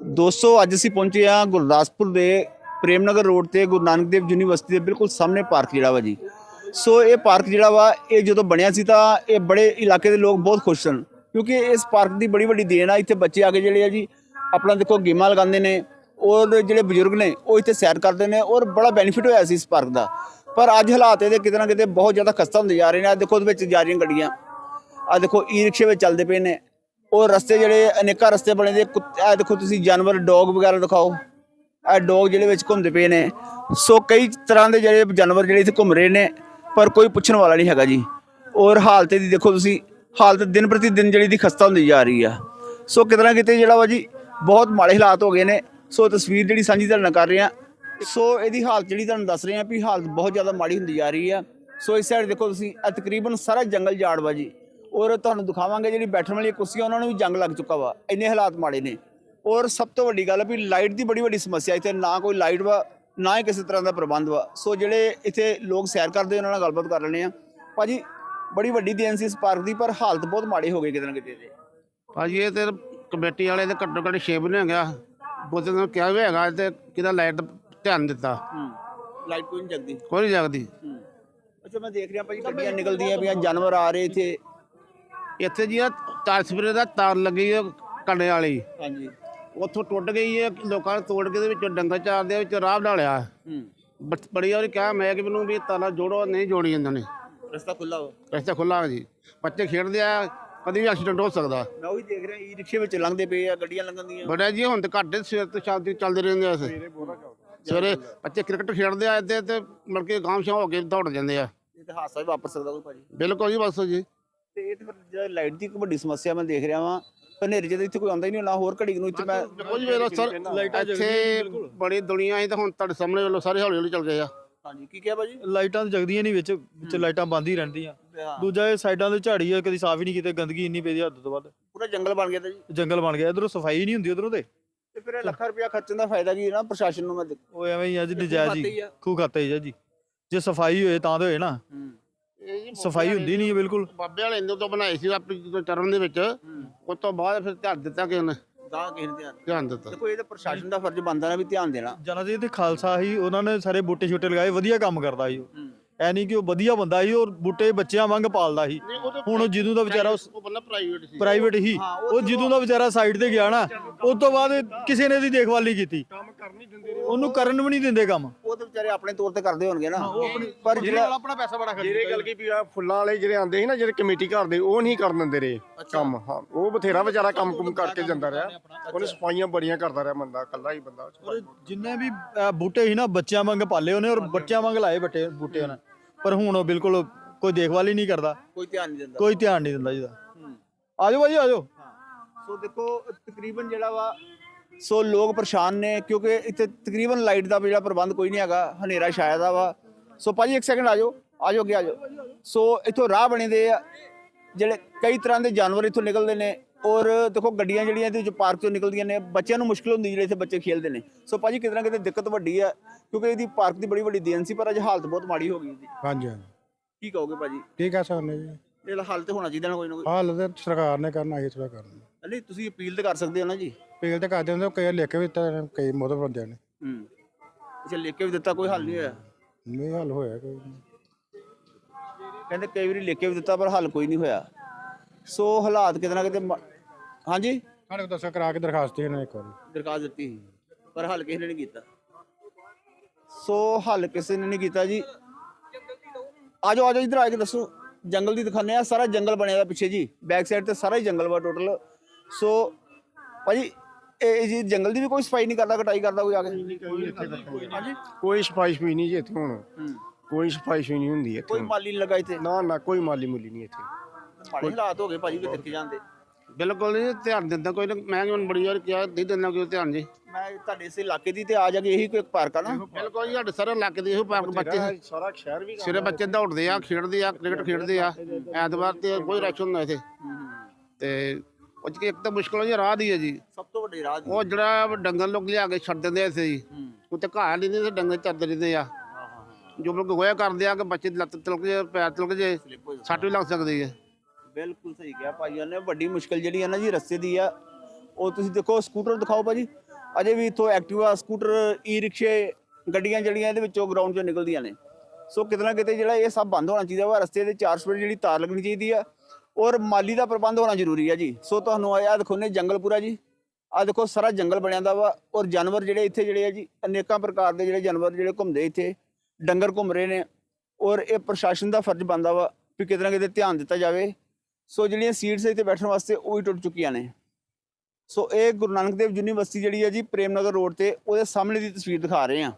ਦੋਸਤੋ, ਅੱਜ ਅਸੀਂ ਪਹੁੰਚੇ ਹਾਂ ਗੁਰਦਾਸਪੁਰ ਦੇ ਪ੍ਰੇਮਨਗਰ ਰੋਡ ਤੇ ਗੁਰੂ ਨਾਨਕ ਦੇਵ ਯੂਨੀਵਰਸਿਟੀ ਦੇ ਬਿਲਕੁਲ ਸਾਹਮਣੇ ਪਾਰਕ ਜਿਹੜਾ ਵਾ ਜੀ। ਸੋ ਇਹ ਪਾਰਕ ਜਿਹੜਾ ਵਾ, ਇਹ ਜਦੋਂ ਬਣਿਆ ਸੀ ਤਾਂ ਇਹ ਬੜੇ ਇਲਾਕੇ ਦੇ ਲੋਕ ਬਹੁਤ ਖੁਸ਼ ਸਨ, ਕਿਉਂਕਿ ਇਸ ਪਾਰਕ ਦੀ ਬੜੀ ਵੱਡੀ ਦੇਣ ਆ, ਇੱਥੇ ਬੱਚੇ ਆ ਕੇ ਜਿਹੜੇ ਆ ਜੀ, ਆਪਣਾ ਦੇਖੋ ਗੇਮਾਂ ਲਗਾਉਂਦੇ ਨੇ, ਔਰ ਜਿਹੜੇ ਬਜ਼ੁਰਗ ਨੇ, ਉਹ ਇੱਥੇ ਸੈਰ ਕਰਦੇ ਨੇ, ਔਰ ਬੜਾ ਬੈਨੀਫਿਟ ਹੋਇਆ ਸੀ ਇਸ ਪਾਰਕ ਦਾ। ਪਰ ਅੱਜ ਹਾਲਾਤ ਇਹਦੇ ਕਿਤੇ ਨਾ ਕਿਤੇ ਬਹੁਤ ਜ਼ਿਆਦਾ ਖਸਤਾ ਹੁੰਦੇ ਜਾ ਰਹੇ ਨੇ। ਆ ਦੇਖੋ, ਉਹਦੇ ਵਿੱਚ ਜਾ ਰਹੀਆਂ ਗੱਡੀਆਂ ਆ ਦੇਖੋ ਈ ਰਿਕਸ਼ੇ ਵਿੱਚ ਚੱਲਦੇ ਪਏ ਨੇ ਉਹ ਰਸਤੇ ਜਿਹੜੇ ਅਨੇਕਾਂ ਰਸਤੇ ਬਣੇ ਦੇ ਆ ਦੇਖੋ ਤੁਸੀਂ ਜਾਨਵਰ, ਡੌਗ ਵਗੈਰਾ ਦਿਖਾਓ। ਆ ਡੌਗ ਜਿਹੜੇ ਵਿੱਚ ਘੁੰਮਦੇ ਪਏ ਨੇ। ਸੋ ਕਈ ਤਰ੍ਹਾਂ ਦੇ ਜਿਹੜੇ ਜਾਨਵਰ ਜਿਹੜੇ ਇੱਥੇ ਘੁੰਮ ਰਹੇ ਨੇ, ਪਰ ਕੋਈ ਪੁੱਛਣ ਵਾਲਾ ਨਹੀਂ ਹੈਗਾ ਜੀ। ਔਰ ਹਾਲਤ ਦੀ ਦੇਖੋ ਤੁਸੀਂ, ਹਾਲਤ ਦਿਨ ਪ੍ਰਤੀ ਦਿਨ ਜਿਹੜੀ ਦੀ ਖਸਤਾ ਹੁੰਦੀ ਜਾ ਰਹੀ ਆ। ਸੋ ਕਿਤੇ ਨਾ ਕਿਤੇ ਜਿਹੜਾ ਵਾ ਜੀ, ਬਹੁਤ ਮਾੜੇ ਹਾਲਾਤ ਹੋ ਗਏ ਨੇ। ਸੋ ਤਸਵੀਰ ਜਿਹੜੀ ਸਾਂਝੀ ਤੁਹਾਡੇ ਨਾਲ ਕਰ ਰਹੇ ਆ। ਸੋ ਇਹਦੀ ਹਾਲਤ ਜਿਹੜੀ ਤੁਹਾਨੂੰ ਦੱਸ ਰਹੇ ਆ ਵੀ ਹਾਲਤ ਬਹੁਤ ਜ਼ਿਆਦਾ ਮਾੜੀ ਹੁੰਦੀ ਜਾ ਰਹੀ ਆ। ਸੋ ਇਸ ਸਾਈਡ ਦੇਖੋ ਤੁਸੀਂ ਤਕਰੀਬਨ ਸਾਰਾ ਜੰਗਲ ਝਾੜ ਵਾ ਜੀ। ਔਰ ਤੁਹਾਨੂੰ ਦਿਖਾਵਾਂਗੇ ਜਿਹੜੀ ਬੈਠਣ ਵਾਲੀ ਕੁਰਸੀਆਂ ਉਹਨਾਂ ਨੂੰ ਵੀ ਜੰਗ ਲੱਗ ਚੁੱਕਾ ਵਾ। ਇੰਨੇ ਹਾਲਾਤ ਮਾੜੇ ਨੇ। ਔਰ ਸਭ ਤੋਂ ਵੱਡੀ ਗੱਲ ਆ ਵੀ ਲਾਈਟ ਦੀ ਬੜੀ ਵੱਡੀ ਸਮੱਸਿਆ ਇੱਥੇ ਨਾ ਕੋਈ ਲਾਈਟ ਵਾ ਨਾ ਹੀ ਕਿਸੇ ਤਰ੍ਹਾਂ ਦਾ ਪ੍ਰਬੰਧ ਵਾ। ਸੋ ਜਿਹੜੇ ਇੱਥੇ ਲੋਕ ਸੈਰ ਕਰਦੇ ਉਹਨਾਂ ਨਾਲ ਗੱਲਬਾਤ ਕਰ ਲੈਣੇ ਆ ਭਾਜੀ ਬੜੀ ਵੱਡੀ ਦੇਣ ਸੀ ਇਸ ਪਾਰਕ ਦੀ ਪਰ ਹਾਲਤ ਬਹੁਤ ਮਾੜੇ ਹੋ ਗਏ ਕਿਤੇ ਨਾ ਕਿਤੇ ਦੇ ਭਾਜੀ ਇਹ ਤੇ ਕਮੇਟੀ ਵਾਲੇ ਦੇ ਘੱਟੋ ਘੱਟ ਛੇ ਮਹੀਨੇ ਹੋ ਗਿਆ ਬੋਤੇ ਨੂੰ ਕਿਹਾ ਵੀ ਹੈਗਾ ਤੇ ਕਿਹਦਾ ਲਾਈਟ ਦਾ ਧਿਆਨ ਦਿੱਤਾ। ਹੂੰ ਲਾਈਟ ਕੋਈ ਨਹੀਂ ਜਗਦੀ। ਕੋਈ ਨਹੀਂ ਜਗਦੀ। ਹੂੰ। ਅੱਛਾ ਮੈਂ ਦੇਖ ਰਿਹਾ ਭਾਜੀ ਗੱਡੀਆਂ ਨਿਕਲਦੀਆਂ ਪਈਆਂ ਜਾਨਵਰ ਆ ਰਹੇ ਇੱਥੇ। ਇੱਥੇ ਜੀ ਇਹ ਤਾਰ ਸਪਰੇ ਦਾ ਤਾਰ ਲੱਗੀ ਹੈ ਕੰਡੇ ਵਾਲੀ। ਹਾਂਜੀ। ਉੱਥੋਂ ਟੁੱਟ ਗਈ ਹੈ ਲੋਕਾਂ ਨੇ ਤੋੜ ਕੇ ਦੇ ਵਿੱਚ ਡੰਗਰ ਚਾਰਦੇ ਵਿੱਚ ਰਾਹ ਢਾਲਿਆ ਹੂੰ। ਬਟ- ਬੜੀ ਵਾਰੀ ਕਿਹਾ ਮੈਂ ਕਿ ਮੈਨੂੰ ਵੀ ਤਾਲਾ ਜੋੜੋ ਨਹੀਂ ਜੋੜੀ ਜਾਂਦੇ ਨੇ। ਰਸਤਾ ਖੁੱਲਾ ਵਾ। ਰਸਤਾ ਖੁੱਲਾ ਜੀ। ਬੱਚੇ ਖੇਡਦੇ ਆ ਕਦੀ ਵੀ ਐਕਸੀਡੈਂਟ ਹੋ ਸਕਦਾ। ਮੈਂ ਉਹੀ ਦੇਖ ਰਿਹਾ ਈ ਰਿਕਸ਼ੇ ਵਿੱਚ ਲੰਘਦੇ ਪਏ ਆ ਗੱਡੀਆਂ ਲੰਘਣ ਦੀਆਂ। ਬੜਾ ਜੀ ਹੁਣ ਤੇ ਘੱਟ ਹੀ ਸਵੇਰ ਤੋਂ ਸ਼ਾਮ ਤੱਕ ਚੱਲਦੇ ਰਹਿੰਦੇ ਆ ਸਵੇਰੇ ਬੱਚੇ ਕ੍ਰਿਕਟ ਖੇਡਦੇ ਆ ਇੱਥੇ ਤੇ ਮੁੜ ਕੇ ਗਾਂਵ ਸ਼ਾਮ ਹੋ ਕੇ ਦੌੜ ਜਾਂਦੇ ਆ। ਇਹ ਤਾਂ ਹਾਦਸਾ ਵੀ ਵਾਪਰ ਸਕਦਾ ਕੋਈ ਭਾਜੀ। ਬਿਲਕੁਲ ਜੀ ਬਸ ਜੀ। ਤੇ ਇਹ ਤਾਂ ਫਿਰ ਜਿਹੜਾ ਲਾਈਟ ਦੀ ਇੱਕ ਵੱਡੀ ਸਮੱਸਿਆ ਮੈਂ ਦੇਖ ਰਿਹਾ ਵਾਂ ਹਨੇਰੇ ਜਦ ਇੱਥੇ ਕੋਈ ਆਉਂਦਾ ਹੀ ਨਹੀਂ ਹੋਣਾ ਹੋਰ ਘੜੀ ਨੂੰ ਇੱਥੇ ਮੈਂ ਕੁਝ ਵੇਲੇ ਸਰ ਇੱਥੇ ਬੜੀ ਦੁਨੀਆ ਆਈ ਤਾਂ ਹੁਣ ਤੁਹਾਡੇ ਸਾਹਮਣੇ ਵੱਲੋਂ ਸਾਰੇ ਹੌਲੀ ਹੌਲੀ ਚੱਲ ਗਏ ਆ। ਹਾਂਜੀ ਕੀ ਕਿਹਾ ਭਾਜੀ? ਲਾਈਟਾਂ ਤਾਂ ਜਗਦੀਆਂ ਨਹੀਂ ਵਿੱਚ ਵਿੱਚ ਲਾਈਟਾਂ ਬੰਦ ਹੀ ਰਹਿੰਦੀਆਂ। ਹਾਂ, ਦੂਜਾ ਇਹ ਸਾਈਡਾਂ ਤੇ ਝਾੜੀ ਆ ਕਦੀ ਸਾਫ਼ ਹੀ ਨਹੀਂ ਕੀਤੇ ਗੰਦਗੀ ਇੰਨੀ ਪਈ ਦੀ ਹੱਦ ਤੋਂ ਵੱਧ। ਪੂਰਾ ਜੰਗਲ ਬਣ ਗਿਆ ਤਾਂ ਜੀ। ਜੰਗਲ ਬਣ ਗਿਆ ਇਧਰੋਂ ਸਫ਼ਾਈ ਨਹੀਂ ਹੁੰਦੀ ਉਧਰੋਂ ਤੇ। ਤੇ ਫਿਰ ਇਹ ਲੱਖਾਂ ਰੁਪਇਆ ਖਰਚਣ ਦਾ ਫਾਇਦਾ ਕੀ ਹੈ ਨਾ ਪ੍ਰਸ਼ਾਸਨ ਨੂੰ ਮੈਂ ਦੇਖ- ਉਹ ਐਵੇਂ ਹੀ ਅੱਜ ਖੂਹ ਨਜਾਇਜ਼ ਖਾਤੇ ਹੀ ਹੀ। ਖੂ ਖਾਤੇ ਹੀ ਆ ਜੀ। ਜੇ ਸਫ਼ਾਈ ਹੋਏ ਤਾਂ ਤੇ ਹੋਏ ਨਾ। ਹੂੰ। ਸਫ਼ਾਈ ਹੁੰਦੀ ਨਹੀਂ ਹੈ ਬਿਲਕੁਲ। ਬਾਬੇ ਵਾਲੇ ਇੰਦੋਂ ਤੋਂ ਬਣਾਏ ਸੀ ਆਪਣੀ ਜਦੋਂ ਚਰਨ ਦੇ ਵਿੱਚ ਉਸ ਤੋਂ ਬਾਅਦ ਫਿਰ ਧਿਆਨ ਦਿੱਤਾ ਕਿ ਉਹਨੇ ਦਾ ਕਿਸੇ ਧਿਆਨ ਧਿਆਨ ਦਿੱਤਾ। ਦੇਖੋ ਇਹ ਤਾਂ ਪ੍ਰਸ਼ਾਸਨ ਦਾ ਫਰਜ਼ ਬਣਦਾ ਨਾ ਵੀ ਧਿਆਨ ਦੇਣਾ। ਜਨਾ ਜੀ ਤੇ ਖਾਲਸਾ ਹੀ ਉਹਨਾਂ ਨੇ ਸਾਰੇ ਬੂਟੇ ਛੋਟੇ ਲਗਾਏ ਵਧੀਆ ਕੰਮ ਕਰਦਾ ਸੀ ਉਹ। ਐ ਨਹੀਂ ਕਿ ਉਹ ਵਧੀਆ ਬੰਦਾ ਸੀ ਔਰ ਬੂਟੇ ਬੱਚਿਆਂ ਵਾਂਗ ਪਾਲਦਾ ਸੀ। ਹੁਣ ਉਹ ਜਦੋਂ ਦਾ ਵਿਚਾਰਾ ਉਹ ਬੰਦਾ ਪ੍ਰਾਈਵੇਟ ਸੀ। ਪ੍ਰਾਈਵੇਟ ਹੀ ਉਹ ਜਦੋਂ ਦਾ ਵਿਚਾਰਾ ਸਾਈਡ ਤੇ ਗਿਆ ਨਾ ਉਸ ਤੋਂ ਬਾਅਦ ਕਿਸੇ ਨੇ ਇਹਦੀ ਦੇਖਭਾਲ ਨਹੀਂ ਕੀਤੀ। ਉਹਨੂੰ ਕਰਨ ਵੀ ਨਹੀਂ ਦਿੰਦੇ ਕੰਮ। ਵਿਚਾਰੇ ਆਪਣੇ ਤੌਰ ਤੇ ਕਰਦੇ ਹੋਣਗੇ ਨਾ। ਪਰ ਜਿਹੜਾ ਆਪਣਾ ਪੈਸਾ ਬੜਾ ਜਿਹੜੇ ਗੱਲ ਕੀ ਵੀ ਆ ਫੁੱਲਾਂ ਵਾਲੇ ਜਿਹੜੇ ਆਂਦੇ ਸੀ ਨਾ ਜਿਹੜੇ ਕਮੇਟੀ ਘਰ ਦੇ ਉਹ ਨਹੀਂ ਕਰਨ ਦਿੰਦੇ ਰਹੇ ਕੰਮ। ਹਾਂ ਉਹ ਬਥੇਰਾ ਵਿਚਾਰਾ ਕੰਮ ਕੁਮ ਕਰਕੇ ਜਾਂਦਾ ਰਿਹਾ। ਉਹਨੇ ਸਫਾਈਆਂ ਬੜੀਆਂ ਕਰਦਾ ਰਿਹਾ ਬੰਦਾ ਇਕੱਲਾ ਹੀ ਬੰਦਾ। ਜਿੰਨੇ ਵੀ ਬੂਟੇ ਸੀ ਨਾ ਬੱਚਿਆਂ ਵਾਂਗ ਪਾਲੇ ਉਹਨੇ ਔਰ ਬੱਚਿਆਂ ਵਾਂਗ ਲਾਏ ਬੱਟੇ ਬੂਟੇ ਉਹਨੇ। ਪਰ ਹੁਣ ਉਹ ਬਿਲਕੁਲ ਕੋਈ ਦੇਖਭਾਲ ਹੀ ਨਹੀਂ ਕਰਦਾ। ਕੋਈ ਧਿਆਨ ਨਹੀਂ ਦਿੰਦਾ। ਕੋਈ ਧਿਆਨ ਨਹੀਂ ਦਿੰਦਾ ਜਿਹਦਾ ਆਜੋ ਭਾਜੀ ਆਜੋ ਸੋ ਦੇਖੋ ਤਕਰੀਬਨ ਜਿਹੜਾ ਵਾ ਸੋ ਲੋਕ ਪਰੇਸ਼ਾਨ ਨੇ ਕਿਉਂਕਿ ਇੱਥੇ ਤਕਰੀਬਨ ਲਾਈਟ ਦਾ ਜਿਹੜਾ ਪ੍ਰਬੰਧ ਕੋਈ ਨਹੀਂ ਹੈਗਾ ਹਨੇਰਾ ਛਾਇਆ ਦਾ ਵਾ। ਸੋ ਭਾਜੀ ਇੱਕ ਸੈਕਿੰਡ ਆਜੋ ਆਜੋ ਅੱਗੇ ਆਜੋ ਸੋ ਇੱਥੋਂ ਰਾਹ ਬਣੇ ਦੇ ਆ ਜਿਹੜੇ ਕਈ ਤਰ੍ਹਾਂ ਦੇ ਜਾਨਵਰ ਇੱਥੋਂ ਨਿਕਲਦੇ ਨੇ ਔਰ ਦੇਖੋ ਗੱਡੀਆਂ ਜਿਹੜੀਆਂ ਇਹਦੇ ਵਿੱਚ ਪਾਰਕ ਤੋਂ ਨਿਕਲਦੀਆਂ ਨੇ ਬੱਚਿਆਂ ਨੂੰ ਮੁਸ਼ਕਲ ਹੁੰਦੀ ਜਿਹੜੇ ਇੱਥੇ ਬੱਚੇ ਖੇਡਦੇ ਨੇ। ਸੋ ਭਾਜੀ ਕਿਤੇ ਨਾ ਕਿਤੇ ਦਿੱਕਤ ਵੱਡੀ ਆ ਕਿਉਂਕਿ ਇਹਦੀ ਪਾਰਕ ਦੀ ਬੜੀ ਵੱਡੀ ਦੇਣ ਸੀ ਪਰ ਅੱਜ ਹਾਲਤ ਬਹੁਤ ਮਾੜੀ ਹੋ ਗਈ ਇਹਦੀ। ਹਾਂਜੀ ਹਾਂਜੀ। ਕੀ ਕਹੋਗੇ ਭਾਜੀ? ਕੀ ਕਹਿ ਸਕਦੇ ਜੀ? ਇਹਦਾ ਹੱਲ ਤੇ ਹੋਣਾ ਚਾਹੀਦਾ ਨਾ ਕੋਈ ਨਾ ਕੋਈ। ਹਾਲ ਤੇ ਸਰਕਾਰ ਨੇ ਕਰਨਾ ਇਹ ਥੋੜਾ ਕਰਨਾ। ਨਹੀਂ ਤੁਸੀਂ ਅਪੀਲ ਤੇ ਕਰ ਸਕਦੇ ਹੋ ਨਾ ਜੀ? ਪੇਲ ਤੇ ਕਰਦੇ ਹੁੰਦੇ ਕਈ ਲਿਖ ਕੇ ਵੀ ਦਿੱਤਾ ਇਹਨਾਂ ਕਈ ਮੋਦਰ ਬੰਦਿਆਂ ਨੇ। ਹੂੰ। ਅੱਛਾ ਲਿਖ ਕੇ ਵੀ ਦਿੱਤਾ ਕੋਈ ਹੱਲ ਨਹੀਂ ਹੋਇਆ? ਨਹੀਂ ਹੱਲ ਹੋਇਆ ਕੋਈ ਨਹੀਂ। ਕਹਿੰਦੇ ਕਈ ਵਾਰੀ ਲਿਖ ਕੇ ਵੀ ਦਿੱਤਾ ਪਰ ਹੱਲ ਕੋਈ ਨਹੀਂ ਹੋਇਆ। ਸੋ ਹਾਲਾਤ ਕਿਤੇ ਨਾ ਕਿਤੇ ਮ- ਹਾਂਜੀ? ਸਾਡੇ ਕੋਲ ਦੱਸਿਆ ਕਰਾ ਕੇ ਦਰਖਾਸਤ ਦੇ ਇਹਨਾਂ ਇੱਕ ਵਾਰੀ। ਦਰਖਾਸਤ ਦਿੱਤੀ ਸੀ ਪਰ ਹੱਲ ਕਿਸੇ ਨੇ ਨਹੀਂ ਕੀਤਾ। ਸੋ ਹੱਲ ਕਿਸੇ ਨੇ ਨਹੀਂ ਕੀਤਾ ਜੀ। ਆਜੋ ਆਜੋ ਇਧਰ ਆ ਕੇ ਦੱਸੋ। ਜੰਗਲ ਦੀ ਦਿਖਾਉਂਦੇ ਆ ਸਾਰਾ ਜੰਗਲ ਬਣਿਆ ਦਾ ਪਿੱਛੇ ਜੀ। ਬੈਕ ਸਾਈਡ ਤੇ ਸਾਰਾ ਹੀ ਜੰਗਲ ਵਾ ਟੋਟਲ ਸੋ ਭਾਜੀ ਇਹ ਜੀ ਜੰਗਲ ਦੀ ਵੀ ਕੋਈ ਸਫ਼ਾਈ ਨਹੀਂ ਕਰਦਾ ਕਟਾਈ ਕਰਦਾ ਕੋਈ ਆ ਕੇ? ਹਾਂਜੀ? ਕੋਈ ਸਫ਼ਾਈ ਵੀ ਨਹੀਂ ਜੀ ਇੱਥੇ ਹੁਣ। ਕੋਈ ਸਫ਼ਾਈ ਨਹੀਂ ਹੁੰਦੀ ਇੱਥੇ ਕੋਈ ਮਾਲੀ ਨਹੀਂ ਲਗਾ ਇੱਥੇ? ਨਾ ਨਾ ਕੋਈ ਮਾਲੀ ਮੁੱਲੀ ਨਹੀਂ ਇੱਥੇ। ਮਾੜੇ ਹਾਲਾਤ ਹੋ ਗਏ ਭਾਜੀ ਵੀ ਦੇਖੇ ਜਾਂਦੇ? ਬਿਲਕੁਲ ਨਹੀਂ ਧਿਆਨ ਦਿੰਦਾ ਕੋਈ ਨਾ। ਮੈਂ ਹੁਣ ਬੜੀ ਵਾਰ ਕਿਹਾ ਨਹੀਂ ਦਿੰਦਾ ਕੋਈ ਧਿਆਨ ਜੀ। ਮੈਂ ਤੁਹਾਡੇ ਇਸ ਇਲਾਕੇ ਦੀ ਤੇ ਆ ਜਾ ਕੇ ਇਹੀ ਕੋਈ ਪਾਰਕ ਆ ਨਾ? ਬਿਲਕੁਲ ਜੀ ਸਾਡੇ ਸਾਰੇ ਇਲਾਕੇ ਦੇ ਇਹੋ ਪਾਰਕ ਬੱਚੇ ਸਾਰਾ ਸ਼ਹਿਰ ਵੀ ਸਿਰੇ ਬੱਚੇ ਦੌੜਦੇ ਆ ਖੇਡਦੇ ਆ ਕ੍ਰਿਕਟ ਖੇਡਦੇ ਆ। ਐਤਵਾਰ ਤੇ ਕੋਈ ਰਸ਼ ਹੁੰਦਾ ਇੱਥੇ। ਤੇ ਉਹ 'ਚ ਇੱਕ ਤਾਂ ਮੁਸ਼ਕਲ ਜੀ ਰਾਹ ਦੀ ਹੈ ਜੀ। ਸਭ ਤੋਂ ਵੱਡੀ ਰਾਹ ਦੀ ਉਹ ਜਿਹੜਾ ਡੰਗਰ ਲੋਕ ਲਿਆ ਕੇ ਛੱਡ ਦਿੰਦੇ ਇੱਥੇ ਜੀ। ਉੱਤੇ ਘਾਹ ਨਹੀਂ ਦਿੰਦੇ ਡੰਗਰ ਚੱਲਦੇ ਰਹਿੰਦੇ ਆ। ਜੋ ਲੋਕ ਹੋਇਆ ਕਰਦੇ ਆ ਕਿ ਬੱਚੇ ਦੀ ਲੱਤ ਤਿਲਕ ਜੇ ਪੈਰ ਤਿਲਕ ਜੇ ਸੱਟ ਵੀ ਲੱਗ ਸਕਦੀ ਹੈ। ਬਿਲਕੁਲ ਸਹੀ ਕਿਹਾ ਭਾਈ ਨੇ ਵੱਡੀ ਮੁਸ਼ਕਲ ਜਿਹੜੀ ਹੈ ਨਾ ਜੀ ਰਸਤੇ ਦੀ ਆ। ਉਹ ਤੁਸੀਂ ਦੇਖੋ ਸਕੂਟਰ ਦਿਖਾਓ ਭਾਜੀ। ਅਜੇ ਵੀ ਇੱਥੋਂ ਐਕਟਿਵਾ ਸਕੂਟਰ ਈ ਰਿਕਸ਼ੇ ਗੱਡੀਆਂ ਜਿਹੜੀਆਂ ਇਹਦੇ ਵਿੱਚੋਂ ਗਰਾਊਂਡ 'ਚੋਂ ਨਿਕਲਦੀਆਂ ਨੇ। ਸੋ ਕਿਤੇ ਨਾ ਕਿਤੇ ਜਿਹੜਾ ਇਹ ਸਭ ਬੰਦ ਹੋਣਾ ਚਾਹੀਦਾ ਵਾ। ਰਸਤੇ ਦੇ ਚਾਰ ਸਪੇਰ ਜਿਹੜੀ ਤਾਰ ਲੱਗਣੀ ਚਾਹੀਦੀ ਆ। ਔਰ ਮਾਲੀ ਦਾ ਪ੍ਰਬੰਧ ਹੋਣਾ ਜ਼ਰੂਰੀ ਆ ਜੀ। ਸੋ ਤੁਹਾਨੂੰ ਆਇਆ ਦੇਖੋ ਨੇ ਜੰਗਲ ਪੂਰਾ ਜੀ। ਆ ਦੇਖੋ ਸਾਰਾ ਜੰਗਲ ਬਣਿਆ ਦਾ ਵਾ ਔਰ ਜਾਨਵਰ ਜਿਹੜੇ ਇੱਥੇ ਜਿਹੜੇ ਆ ਜੀ, ਅਨੇਕਾਂ ਪ੍ਰਕਾਰ ਦੇ ਜਿਹੜੇ ਜਾਨਵਰ ਜਿਹੜੇ ਘੁੰਮਦੇ ਇੱਥੇ, ਡੰਗਰ ਘੁੰਮ ਰਹੇ ਨੇ ਔਰ ਇਹ ਪ੍ਰਸ਼ਾਸਨ ਦਾ ਫਰਜ਼ ਬਣਦਾ ਵਾ ਵੀ ਕਿਤੇ ਨਾ ਕਿਤੇ ਧਿਆਨ ਦਿੱਤਾ ਜਾਵੇ। ਸੋ ਜਿਹੜੀਆਂ ਸੀਟਸ ਇੱਥੇ ਬੈਠਣ ਵਾਸਤੇ ਉਹ ਵੀ ਟੁੱਟ ਚੁੱਕੀਆਂ ਨੇ। ਸੋ ਇਹ ਗੁਰੂ ਨਾਨਕ ਦੇਵ ਯੂਨੀਵਰਸਿਟੀ ਜਿਹੜੀ ਹੈ ਜੀ, ਪ੍ਰੇਮ ਨਗਰ ਰੋਡ ਤੇ ਉਹਦੇ ਸਾਹਮਣੇ ਦੀ ਤਸਵੀਰ ਦਿਖਾ ਰਹੇ ਆ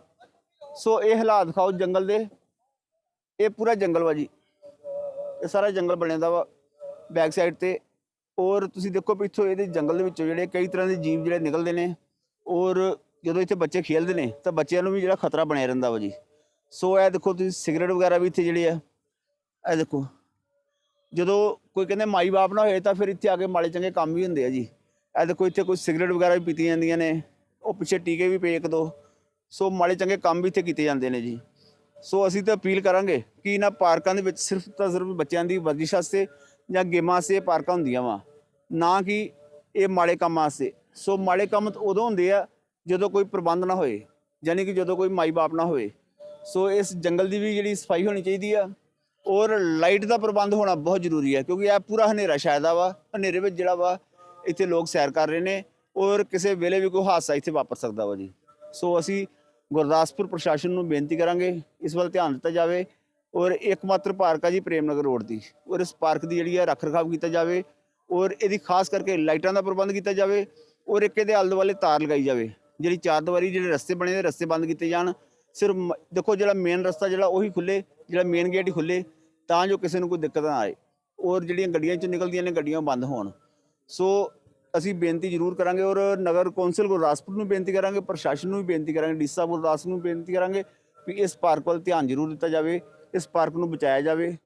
ਸੋ ਇਹ ਹਾਲਾਤ ਦਿਖਾਓ ਜੰਗਲ ਦੇ। ਇਹ ਪੂਰਾ ਜੰਗਲ ਵਾ ਜੀ। ਇਹ ਸਾਰਾ ਜੰਗਲ ਬਣਿਆ ਦਾ ਵਾ। ਬੈਕ ਸਾਈਡ ਤੇ। ਔਰ ਤੁਸੀਂ ਦੇਖੋ ਵੀ ਇੱਥੋਂ ਇਹਦੇ ਜੰਗਲ ਦੇ ਵਿੱਚੋਂ ਜਿਹੜੇ ਕਈ ਤਰ੍ਹਾਂ ਦੇ ਜੀਵ ਜਿਹੜੇ ਨਿਕਲਦੇ ਨੇ। ਔਰ ਜਦੋਂ ਇੱਥੇ ਬੱਚੇ ਖੇਡਦੇ ਨੇ, ਤਾਂ ਬੱਚਿਆਂ ਨੂੰ ਵੀ ਜਿਹੜਾ ਖਤਰਾ ਬਣਿਆ ਰਹਿੰਦਾ ਵਾ ਜੀ। ਸੋ ਇਹ ਦੇਖੋ ਤੁਸੀਂ ਸਿਗਰਟ ਵਗੈਰਾ ਵੀ ਇੱਥੇ ਜਿਹੜੇ ਆ, ਇਹ ਦੇਖੋ। ਜਦੋਂ ਕੋਈ ਕਹਿੰਦੇ ਮਾਈ ਬਾਪ ਨਾ ਹੋਏ, ਤਾਂ ਫਿਰ ਇੱਥੇ ਆ ਕੇ ਮਾੜੇ ਚੰਗੇ ਕੰਮ ਵੀ ਹੁੰਦੇ ਆ ਜੀ। ਇਹ ਦੇਖੋ ਇੱਥੇ ਕੋਈ ਸਿਗਰਟ ਵਗੈਰਾ ਵੀ ਪੀਤੀਆਂ ਜਾਂਦੀਆਂ ਨੇ। ਉਹ ਪਿੱਛੇ ਟੀਕੇ ਵੀ ਪਏ ਇੱਕ ਦੋ। ਸੋ ਮਾੜੇ ਚੰਗੇ ਕੰਮ ਵੀ ਇੱਥੇ ਕੀਤੇ ਜਾਂਦੇ ਨੇ ਜੀ। ਸੋ ਅਸੀਂ ਤਾਂ ਅਪੀਲ ਕਰਾਂਗੇ ਕਿ ਇਹਨਾਂ ਪਾਰਕਾਂ ਦੇ ਵਿੱਚ ਸਿਰਫ ਤਾਂ ਸਿਰਫ ਬੱਚਿਆਂ ਦੀ ਵਰਜਿਸ਼ ਵਾਸਤੇ ਜਾਂ ਗੇਮਾਂ ਵਾਸਤੇ ਇਹ ਪਾਰਕਾਂ ਹੁੰਦੀਆਂ ਵਾ। ਨਾ ਕਿ ਇਹ ਮਾੜੇ ਕੰਮਾਂ ਵਾਸਤੇ। ਸੋ ਮਾੜੇ ਕੰਮ ਉਦੋਂ ਹੁੰਦੇ ਆ ਜਦੋਂ ਕੋਈ ਪ੍ਰਬੰਧ ਨਾ ਹੋਏ ਯਾਨੀ ਕਿ ਜਦੋਂ ਕੋਈ ਮਾਈ ਬਾਪ ਨਾ ਹੋਵੇ ਸੋ ਇਸ ਜੰਗਲ ਦੀ ਵੀ ਜਿਹੜੀ ਸਫ਼ਾਈ ਹੋਣੀ ਚਾਹੀਦੀ ਆ, ਔਰ ਲਾਈਟ ਦਾ ਪ੍ਰਬੰਧ ਹੋਣਾ ਬਹੁਤ ਜ਼ਰੂਰੀ ਹੈ ਕਿਉਂਕਿ ਇਹ ਪੂਰਾ ਹਨੇਰਾ ਛਾਇਦਾ ਵਾ, ਹਨੇਰੇ ਵਿੱਚ ਜਿਹੜਾ ਵਾ, ਇੱਥੇ ਲੋਕ ਸੈਰ ਕਰ ਰਹੇ ਨੇ, ਔਰ ਕਿਸੇ ਵੇਲੇ ਵੀ ਕੋਈ ਹਾਦਸਾ ਇੱਥੇ ਵਾਪਰ ਸਕਦਾ ਵਾ ਜੀ। ਸੋ ਅਸੀਂ ਗੁਰਦਾਸਪੁਰ ਪ੍ਰਸ਼ਾਸਨ ਨੂੰ ਬੇਨਤੀ ਕਰਾਂਗੇ, ਇਸ ਵੱਲ ਧਿਆਨ ਦਿੱਤਾ ਜਾਵੇ ਔਰ ਇੱਕਮਾਤਰ ਪਾਰਕ ਆ ਜੀ ਪ੍ਰੇਮ ਨਗਰ ਰੋਡ ਦੀ। ਔਰ ਇਸ ਪਾਰਕ ਦੀ ਜਿਹੜੀ ਹੈ ਰੱਖ ਰਖਾਵ ਕੀਤਾ ਜਾਵੇ ਔਰ ਇਹਦੀ ਖਾਸ ਕਰਕੇ ਲਾਈਟਾਂ ਦਾ ਪ੍ਰਬੰਧ ਕੀਤਾ ਜਾਵੇ ਔਰ ਇੱਕ ਇਹਦੇ ਆਲੇ ਦੁਆਲੇ ਤਾਰ ਲਗਾਈ ਜਾਵੇ। ਜਿਹੜੀ ਚਾਰ ਦੀਵਾਰੀ ਜਿਹੜੇ ਰਸਤੇ ਬਣੇ ਨੇ ਰਸਤੇ ਬੰਦ ਕੀਤੇ ਜਾਣ। ਸਿਰਫ ਮ- ਦੇਖੋ ਜਿਹੜਾ ਮੇਨ ਰਸਤਾ ਜਿਹੜਾ ਉਹੀ ਖੁੱਲੇ ਜਿਹੜਾ ਮੇਨ ਗੇਟ ਹੀ ਖੁੱਲੇ ਤਾਂ ਜੋ ਕਿਸੇ ਨੂੰ ਕੋਈ ਦਿੱਕਤ ਨਾ ਆਏ। ਔਰ ਜਿਹੜੀਆਂ ਗੱਡੀਆਂ 'ਚੋਂ ਨਿਕਲਦੀਆਂ ਨੇ, ਗੱਡੀਆਂ ਬੰਦ ਹੋਣ। ਸੋ ਅਸੀਂ ਬੇਨਤੀ ਜ਼ਰੂਰ ਕਰਾਂਗੇ ਔਰ ਨਗਰ ਕੌਂਸਲ ਗੁਰਦਾਸਪੁਰ ਨੂੰ ਬੇਨਤੀ ਕਰਾਂਗੇ, ਪ੍ਰਸ਼ਾਸਨ ਨੂੰ ਵੀ ਬੇਨਤੀ ਕਰਾਂਗੇ ਡੀਸਾ ਸਾਹਿਬ ਗੁਰਦਾਸਪੁਰ ਨੂੰ ਬੇਨਤੀ ਕਰਾਂਗੇ ਵੀ ਇਸ ਪਾਰਕ ਵੱਲ ਧਿਆਨ ਜ਼ਰੂਰ ਦਿੱਤਾ ਜਾਵੇ। ਇਸ ਪਾਰਕ ਨੂੰ ਬਚਾਇਆ ਜਾਵੇ।